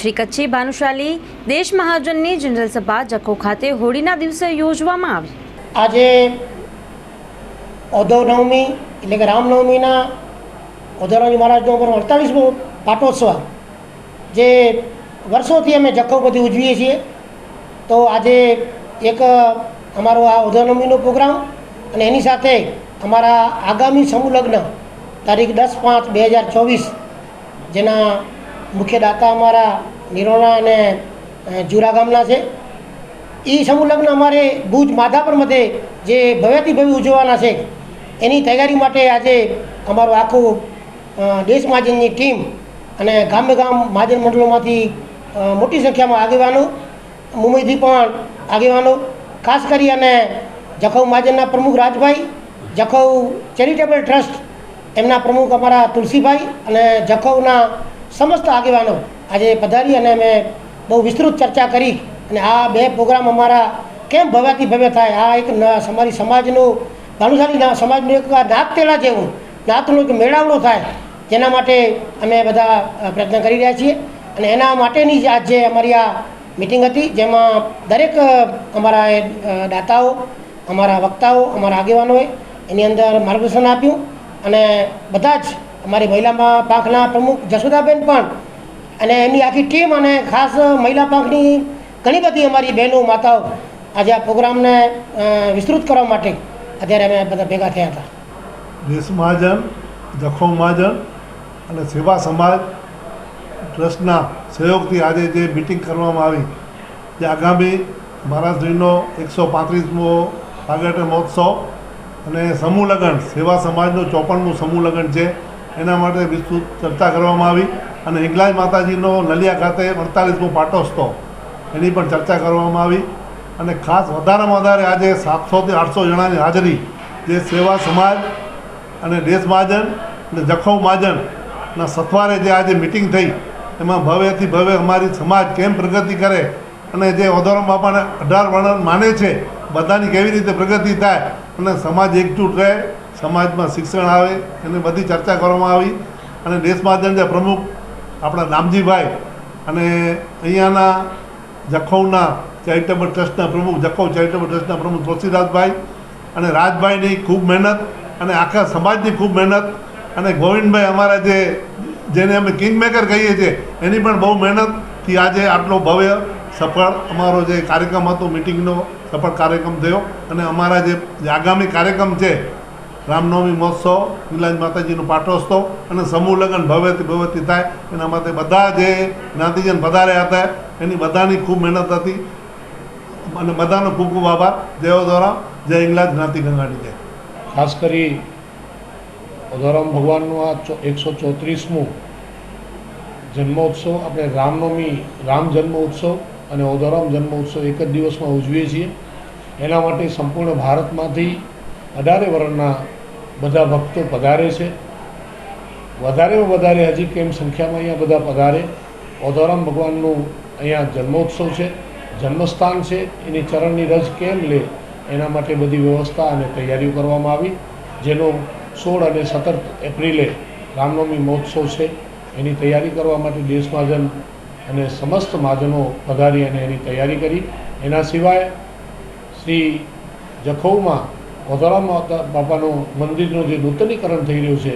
શ્રી કચ્છી ભાનુશાલી દેશ મહાજનની જનરલ સભા જખો ખાતે હોળીના દિવસે યોજવામાં આવી. આજે ઔધવ નવમી એટલે કે રામનવમીના ઔધવરાજ મહારાજનો પર અડતાલીસમો પાટોત્સવ જે વર્ષોથી અમે જખો બધી ઉજવીએ છીએ. તો આજે એક અમારો આ ઔધવનવમીનો પ્રોગ્રામ અને એની સાથે અમારા આગામી સમૂહ તારીખ દસ પાંચ બે હજાર ચોવીસ જેના મુખ્ય દાતા અમારા નિરોણા અને જુરા ગામના છે. એ સમૂહ અમારે ભુજ માધાપર મધ્યે જે ભવ્યથી ભવ્ય ઉજવવાના છે. એની તૈયારી માટે આજે અમારું આખું દેશ મહાજનની ટીમ અને ગામે ગામ મહાજન મંડળોમાંથી મોટી સંખ્યામાં આગેવાનો, મુંબઈથી પણ આગેવાનો, ખાસ કરી અને જખૌ મહાજનના પ્રમુખ રાજભાઈ, જખૌ ચેરિટેબલ ટ્રસ્ટ, એમના પ્રમુખ અમારા તુલસીભાઈ અને જખૌના સમસ્ત આગેવાનો. આજે પધારી અને અમે બહુ વિસ્તૃત ચર્ચા કરી અને આ બે પ્રોગ્રામ અમારા કેમ ભવ્યાથી ભવ્ય થાય? આ એક અમારી સમાજનું, ભાનુશાલી સમાજનું એક નાત તેલા જેવું નાતનો એક મેળાવડો થાય, જેના માટે અમે બધા પ્રયત્ન કરી રહ્યા છીએ. અને એના માટેની જ આજે અમારી આ મિટિંગ હતી, જેમાં દરેક અમારા દાતાઓ, અમારા વક્તાઓ, અમારા આગેવાનોએ એની અંદર માર્ગદર્શન આપ્યું. અને બધા જ અમારી મહિલા પાંખના પ્રમુખ જશોદાબેન પણ અને એમની આખી ટીમ અને ખાસ મહિલા પાંખની ઘણી બધી અમારી બહેનો, માતાઓ આજે આ પ્રોગ્રામને વિસ્તૃત કરવા માટે અત્યારે અમે બધા ભેગા થયા હતા. દેશ મહાજન, જખો મહાજન અને સેવા સમાજ ટ્રસ્ટના સહયોગથી આજે જે મિટિંગ કરવામાં આવી, જે આગામી મહારાષ્ટ્રીનો એકસો પાંત્રીસમો પાગટ મહોત્સવ અને સમૂહ લગ્ન, સેવા સમાજનું ચોપનમું સમૂહ લગ્ન છે, એના માટે વિસ્તૃત ચર્ચા કરવામાં આવી. અને હિંગલાજ માતાજીનો નલિયા ખાતે અડતાલીસમો પાટોત્સવ. એની પણ ચર્ચા કરવામાં આવી અને ખાસ વધારેમાં વધારે આજે સાતસોથી આઠસો જણાની હાજરી જે સેવા સમાજ અને દેશ મહાજન અને જખૌ મહાજનના સથવારે જે આજે મિટિંગ થઈ, એમાં ભવ્યથી ભવ્ય અમારી સમાજ કેમ પ્રગતિ કરે અને જે ઓધોરામ બાપાને અઢાર વર્ણન માને છે, બધાની કેવી રીતે પ્રગતિ થાય અને સમાજ એકજૂટ રહે, સમાજમાં શિક્ષણ આવે, એની બધી ચર્ચા કરવામાં આવી અને દેશ મહાજન જે પ્રમુખ આપણા નામજીભાઈ અને અહીંયાના જખૌના ચેરિટેબલ ટ્રસ્ટના પ્રમુખ, જખૌ ચેરિટેબલ ટ્રસ્ટના પ્રમુખ તુલસીદાસભાઈ અને રાજભાઈની ખૂબ મહેનત અને આખા સમાજની ખૂબ મહેનત અને ગોવિંદભાઈ અમારા જે, જેને અમે કિંગ મેકર કહીએ છીએ, એની પણ બહુ મહેનતથી આજે આટલો ભવ્ય, સફળ અમારો જે કાર્યક્રમ હતો મિટિંગનો સફળ કાર્યક્રમ થયો અને અમારા જે આગામી કાર્યક્રમ છે રામનવમી મહોત્સવ નીલાજ માતાજીનો પાટોત્સવ અને સમૂહ લગ્ન ભવ્યથી ભવ્યથી થાય. એના માટે બધા જે જ્ઞાતિજન પધાર્યા હતા, એની બધાની ખૂબ મહેનત હતી. અને બધાનો ખૂબ ખૂબ આભાર. જય દ્વારા જય ઇંગલાજ જ્ઞાતિ ગંગાડી જય. ખાસ કરી અધોરામ ભગવાનનું આ એકસો ચોત્રીસમું જન્મોત્સવ. આપણે રામનવમી, રામ જન્મ ઉત્સવ અને ઓધોરામ જન્મ ઉત્સવ એક જ દિવસમાં ઉજવીએ છીએ. એના માટે સંપૂર્ણ ભારતમાંથી અઢારે વર્ણના બધા ભક્તો પધારે છે. વધારેમાં વધારે હજી કેમ સંખ્યામાં અહીંયા બધા પધારે? ઓધોરામ ભગવાનનું અહીંયા જન્મોત્સવ છે. જન્મસ્થાન છે. એની ચરણની રજ કેમ લે? એના માટે બધી વ્યવસ્થા અને તૈયારીઓ કરવામાં આવી. જેનો સોળ અને સત્તર એપ્રિલે રામનવમી મહોત્સવ છે. એની તૈયારી કરવા માટે દેશ મહાજન અને સમસ્ત મહાજનો પધારી અને એની તૈયારી કરી. એના સિવાય શ્રી જખૌમાં વધોરામ માતા બાપાનું મંદિરનું જે નૂતનીકરણ થઈ રહ્યું છે,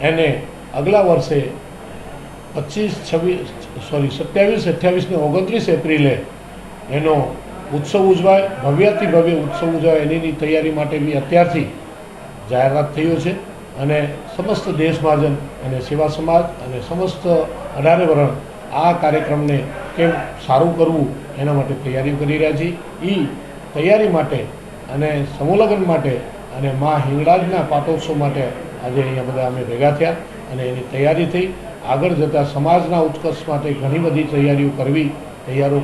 એને આગલા વર્ષે પચીસ છવ્વીસ સોરી, સત્યાવીસ અઠ્યાવીસ ને ઓગણત્રીસ એપ્રિલે એનો ઉત્સવ ઉજવાય, ભવ્યથી ભવ્ય ઉત્સવ ઉજવાય એની તૈયારી માટે બી અત્યારથી જાહેરાત થયો છે અને સમસ્ત દેશ મહાજન અને સેવા સમાજ અને સમસ્ત અઢારે વરણ આ કાર્યક્રમને કેમ સારું કરવું એના માટે તૈયારીઓ કરી રહ્યા છીએ એ તૈયારી માટે અને સમૂહલગ્ન માટે અને મા હિંગળાજના પાટોત્સવ માટે આજે અહીંયા બધા અમે ભેગા થયા અને એની તૈયારી થઈ. આગળ જતાં સમાજના ઉત્કર્ષ માટે ઘણી બધી તૈયારીઓ કરવી, તૈયારો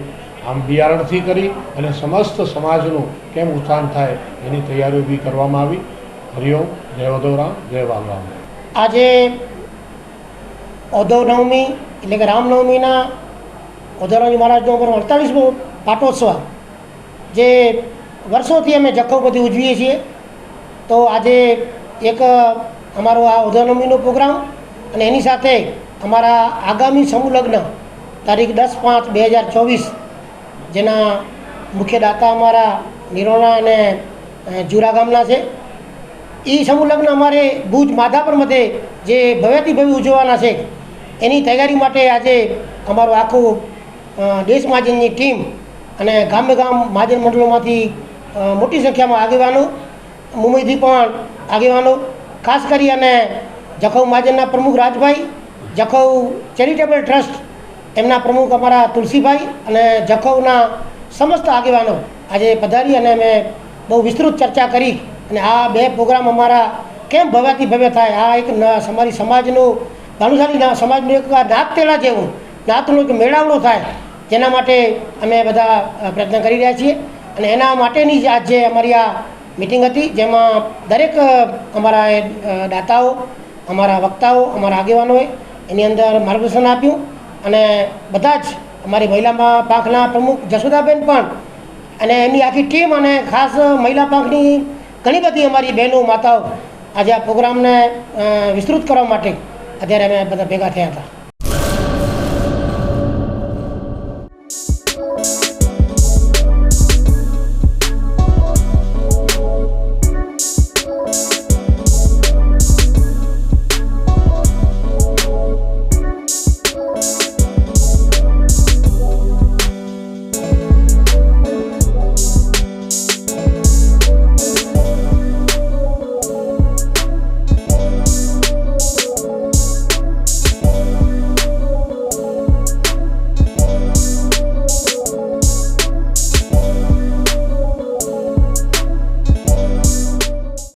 આમ બિયારણથી કરી અને સમસ્ત સમાજનું કેમ ઉત્થાન થાય એની તૈયારીઓ બી કરવામાં આવી. હરિઓમ જય વધવરામ જય બાલરામ આજે ઔધવ નવમી એટલે કે રામનવમીના ઔધવરાજ મહારાજનો અડતાલીસમો પાટોત્સવ જે વર્ષોથી અમે જખૌ બધી ઉજવીએ છીએ. તો આજે એક અમારો આ ઔધવ પ્રોગ્રામ અને એની સાથે અમારા આગામી સમૂહ લગ્ન તારીખ દસ પાંચ બે હજાર ચોવીસ, જેના મુખ્ય દાતા અમારા નિરોણા અને જુરા ગામના છે. એ સમૂહ લગ્ન અમારે ભુજ માધાપર મધ્યે જે ભવ્યથી ભવ્ય ઉજવવાના છે, એની તૈયારી માટે આજે અમારું આખું દેશ મહાજનની ટીમ અને ગામે ગામ મહાજન મંડળોમાંથી મોટી સંખ્યામાં આગેવાનો, મુંબઈથી પણ આગેવાનો, ખાસ કરી અને જખૌ મહાજનના પ્રમુખ રાજભાઈ, જખૌ ચેરિટેબલ ટ્રસ્ટ, એમના પ્રમુખ અમારા તુલસીભાઈ અને જખૌના સમસ્ત આગેવાનો આજે પધારી અને અમે બહુ વિસ્તૃત ચર્ચા કરી અને આ બે પ્રોગ્રામ અમારા કેમ ભવ્યાથી ભવ્ય થાય? આ એક અમારી સમાજનું, ભાનુશાલી સમાજનું એક નાગતેલા જેવું નાતનો એક મેળાવડો થાય, જેના માટે અમે બધા પ્રયત્ન કરી રહ્યા છીએ. અને એના માટેની જ આજે અમારી આ મિટિંગ હતી, જેમાં દરેક અમારા દાતાઓ, અમારા વક્તાઓ, અમારા આગેવાનોએ એની અંદર માર્ગદર્શન આપ્યું અને બધા જ અમારી મહિલા પાંખના પ્રમુખ જશોદાબેન પણ અને એમની આખી ટીમ અને ખાસ મહિલા પાંખની ઘણી બધી અમારી બહેનો, માતાઓ આજે આ પ્રોગ્રામને વિસ્તૃત કરવા માટે અત્યારે અમે બધા ભેગા થયા હતા.